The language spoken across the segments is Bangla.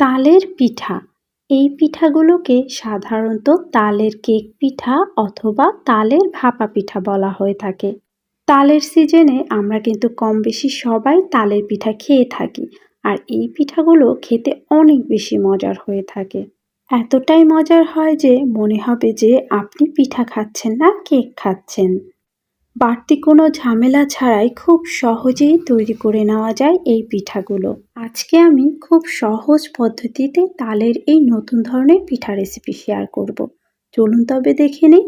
তালের পিঠা। এই পিঠাগুলোকে সাধারণত তালের কেক পিঠা অথবা তালের ভাপা পিঠা বলা হয়ে থাকে। তালের সিজনে আমরা কিন্তু কম বেশি সবাই তালের পিঠা খেয়ে থাকি আর এই পিঠাগুলো খেতে অনেক বেশি মজার হয়ে থাকে। এতটাই মজার হয় যে মনে হবে যে আপনি পিঠা খাচ্ছেন না, কেক খাচ্ছেন। বাড়তি কোনো ঝামেলা ছাড়াই খুব সহজেই তৈরি করে নেওয়া যায় এই পিঠাগুলো। আজকে আমি খুব সহজ পদ্ধতিতে তালের এই নতুন ধরনের পিঠা রেসিপি শেয়ার করব। চলুন তবে দেখে নিই।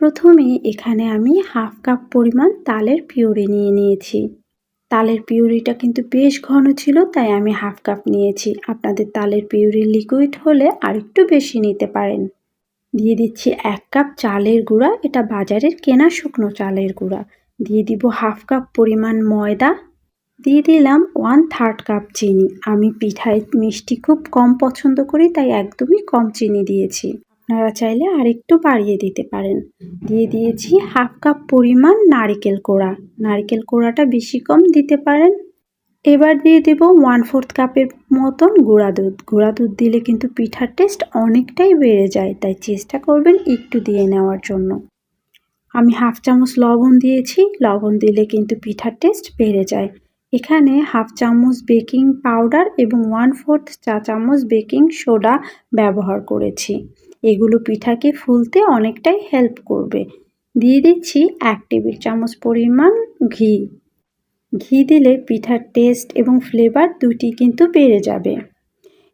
প্রথমে এখানে আমি হাফ কাপ পরিমাণ তালের পিউরি নিয়ে নিয়েছি। তালের পিউরিটা কিন্তু বেশ ঘন ছিল, তাই আমি হাফ কাপ নিয়েছি। আপনাদের তালের পিউরি লিকুইড হলে আরেকটু বেশি নিতে পারেন। দিয়ে দিচ্ছি এক কাপ চালের গুঁড়া, এটা বাজারের কেনা শুকনো চালের গুঁড়া। দিয়ে দিব হাফ কাপ পরিমাণ ময়দা। দিয়ে দিলাম ওয়ান থার্ড কাপ চিনি। আমি পিঠায় মিষ্টি খুব কম পছন্দ করি, তাই একদমই কম চিনি দিয়েছি। আপনারা চাইলে আরেকটু বাড়িয়ে দিতে পারেন। দিয়ে দিয়েছি হাফ কাপ পরিমাণ নারিকেল কোড়া। নারিকেল কোড়াটা বেশি কম দিতে পারেন। এবার দিয়ে দেব ওয়ান ফোর্থ কাপের মতন গুঁড়া দুধ। গুঁড়া দুধ দিলে কিন্তু পিঠার টেস্ট অনেকটাই বেড়ে যায়, তাই চেষ্টা করবেন একটু দিয়ে নেওয়ার জন্য। আমি হাফ চামচ লবণ দিয়েছি, লবণ দিলে কিন্তু পিঠার টেস্ট বেড়ে যায়। এখানে হাফ চামচ বেকিং পাউডার এবং ওয়ান ফোর্থ চা চামচ বেকিং সোডা ব্যবহার করেছি। এগুলো পিঠাকে ফুলতে অনেকটাই হেল্প করবে। দিয়ে দিচ্ছি এক টেবিল চামচ পরিমাণ ঘি। ঘি দিলে পিঠার টেস্ট এবং ফ্লেভার দুটি কিন্তু বেড়ে যাবে।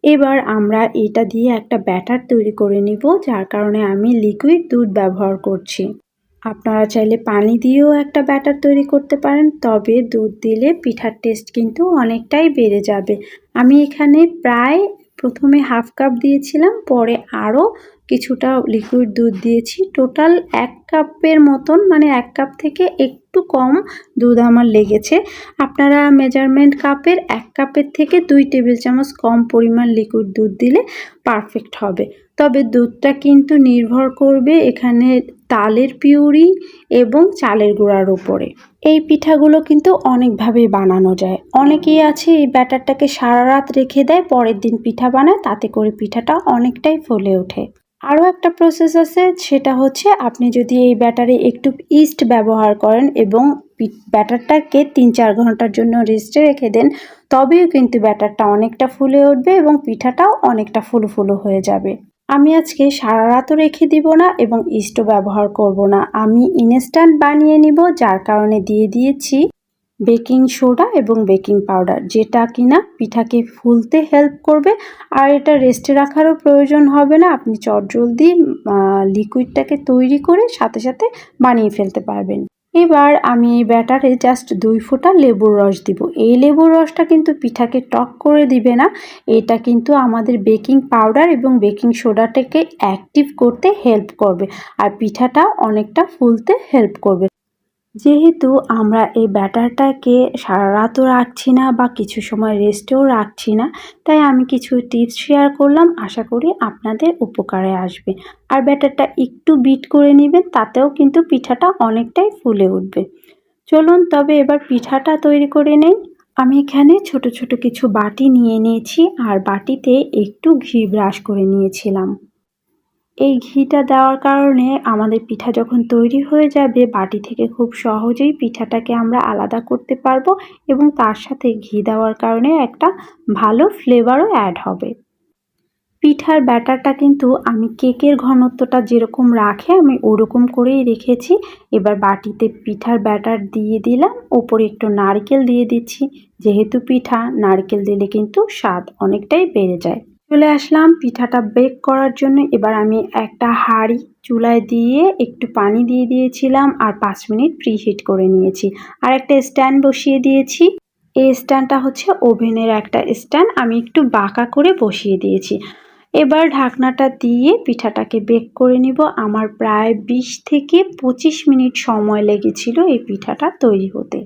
এবার আমরা এটা দিয়ে একটা ব্যাটার তৈরি করে নিব, যার কারণে আমি লিকুইড দুধ ব্যবহার করছি। আপনারা চাইলে পানি দিয়েও একটা ব্যাটার তৈরি করতে পারেন, তবে দুধ দিলে পিঠার টেস্ট কিন্তু অনেকটাই বেড়ে যাবে। আমি এখানে প্রায় প্রথমে হাফ কাপ দিয়েছিলাম, পরে আরও কিছুটা লিকুইড দুধ দিয়েছি। টোটাল এক কাপের মতন মানে এক কাপ থেকে একটু কম দুধ আমার লেগেছে। আপনারা মেজারমেন্ট কাপের এক কাপের থেকে দুই টেবিল চামচ কম পরিমাণ লিকুইড দুধ দিলে পারফেক্ট হবে। তবে দুধটা কিন্তু নির্ভর করবে এখানে তালের পিউরি এবং চালের গুঁড়ার উপরে। এই পিঠাগুলো কিন্তু অনেকভাবেই বানানো যায়। অনেকেই আছে এই ব্যাটারটাকে সারা রাত রেখে দেয়, পরের দিন পিঠা বানায়, তাতে করে পিঠাটা অনেকটাই ফুলে ওঠে। আরও একটা প্রসেস আছে, সেটা হচ্ছে আপনি যদি এই ব্যাটারে একটু ইস্ট ব্যবহার করেন এবং ব্যাটারটাকে তিন চার ঘণ্টার জন্য রেস্টে রেখে দেন তবেও কিন্তু ব্যাটারটা অনেকটা ফুলে উঠবে এবং পিঠাটাও অনেকটা ফুলো ফুলো হয়ে যাবে। আমি আজকে সারা রাতও রেখে দিব না এবং ইস্টও ব্যবহার করব না। আমি ইনস্ট্যান্ট বানিয়ে নিব, যার কারণে দিয়ে দিয়েছি বেকিং সোডা এবং বেকিং পাউডার, যেটা কিনা পিঠাকে ফুলতে হেল্প করবে আর এটা রেস্টে রাখারও প্রয়োজন হবে না। আপনি চটজলদি লিকুইডটাকে তৈরি করে সাথে সাথে বানিয়ে ফেলতে পারবেন। এবার আমি এই ব্যাটারে জাস্ট দুই ফোঁটা লেবুর রস দিব। এই লেবুর রসটা কিন্তু পিঠাকে টক করে দিবে না। এটা কিন্তু আমাদের বেকিং পাউডার এবং বেকিং সোডাটাকে অ্যাক্টিভ করতে হেল্প করবে। আর পিঠাটা অনেকটা ফুলতে হেল্প করবে। যেহেতু আমরা এই ব্যাটারটাকে সারা রাতও রাখছি না বা কিছু সময় রেস্টেও রাখছি না, তাই আমি কিছু টিপস শেয়ার করলাম। আশা করি আপনাদের উপকারে আসবে। আর ব্যাটারটা একটু বিট করে নেবেন, তাতেও কিন্তু পিঠাটা অনেকটাই ফুলে উঠবে। চলুন, তবে এবার পিঠাটা তৈরি করে নেই। আমি এখানে ছোট ছোট কিছু বাটি নিয়ে নিয়েছি, আর বাটিতে একটু ঘি ব্রাশ করে নিয়েছিলাম। এই ঘিটা দেওয়ার কারণে আমাদের পিঠা যখন তৈরি হয়ে যাবে, বাটি থেকে খুব সহজেই পিঠাটাকে আমরা আলাদা করতে পারব এবং তার সাথে ঘি দেওয়ার কারণে একটা ভালো ফ্লেভারও অ্যাড হবে। পিঠার ব্যাটারটা কিন্তু আমি কেকের ঘনত্বটা যেরকম রাখে, আমি ওরকম করেই রেখেছি। এবার বাটিতে পিঠার ব্যাটার দিয়ে দিলাম, ওপরে একটু নারকেল দিয়ে দিচ্ছি। যেহেতু পিঠা, নারকেল দিলে কিন্তু স্বাদ অনেকটাই বেড়ে যায়। চলে আসলাম। পিঠাটা বেক করার জন্য। এবার আমি একটা হাঁড়ি চুলায় দিয়ে একটু পানি দিয়ে দিয়েছিলাম আর পাঁচ মিনিট প্রিহিট করে নিয়েছি। আর একটা স্ট্যান্ড বসিয়ে দিয়েছি। এই স্ট্যান্ডটা হচ্ছে ওভেনের একটা স্ট্যান্ড আমি একটু বাঁকা করে বসিয়ে দিয়েছি। এবার ঢাকনাটা দিয়ে পিঠাটাকে বেক করে নিব। আমার প্রায় বিশ থেকে পঁচিশ মিনিট সময় লেগেছিল এই পিঠাটা তৈরি হতে।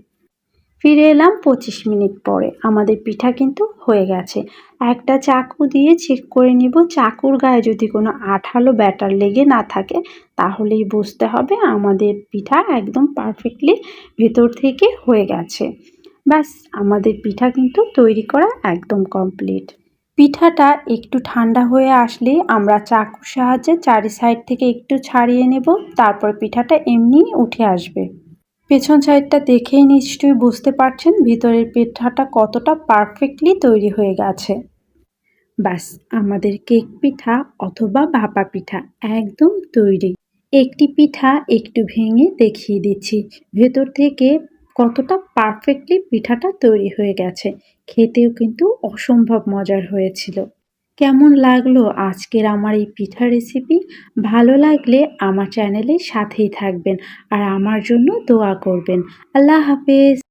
ফিরে এলাম পঁচিশ মিনিট পরে। আমাদের পিঠা কিন্তু হয়ে গেছে। একটা চাকু দিয়ে চেক করে নিব। চাকুর গায়ে যদি কোনো আঠালো ব্যাটার লেগে না থাকে, তাহলেই বুঝতে হবে আমাদের পিঠা একদম পারফেক্টলি ভেতর থেকে হয়ে গেছে। ব্যাস, আমাদের পিঠা কিন্তু তৈরি করা একদম কমপ্লিট পিঠাটা একটু ঠান্ডা হয়ে আসলে আমরা চাকুর সাহায্যে চারি সাইড থেকে একটু ছাড়িয়ে নেব। তারপর পিঠাটা এমনি উঠে আসবে। পেছন সাইডটা দেখেই নিশ্চয়ই বুঝতে পারছেন ভিতরের পিঠাটা কতটা পারফেক্টলি তৈরি হয়ে গেছে। ব্যাস আমাদের কেক পিঠা অথবা ভাপা পিঠা একদম তৈরি। একটি পিঠা একটু ভেঙে দেখিয়ে দিচ্ছি, ভেতর থেকে কতটা পারফেক্টলি পিঠাটা তৈরি হয়ে গেছে। খেতেও কিন্তু অসম্ভব মজার হয়েছিল। কেমন লাগল আজকের আমার এই পিঠা রেসিপি ভালো লাগলে আমার চ্যানেলে সাথেই থাকবেন আর আমার জন্য দোয়া করবেন। আল্লাহ হাফেজ।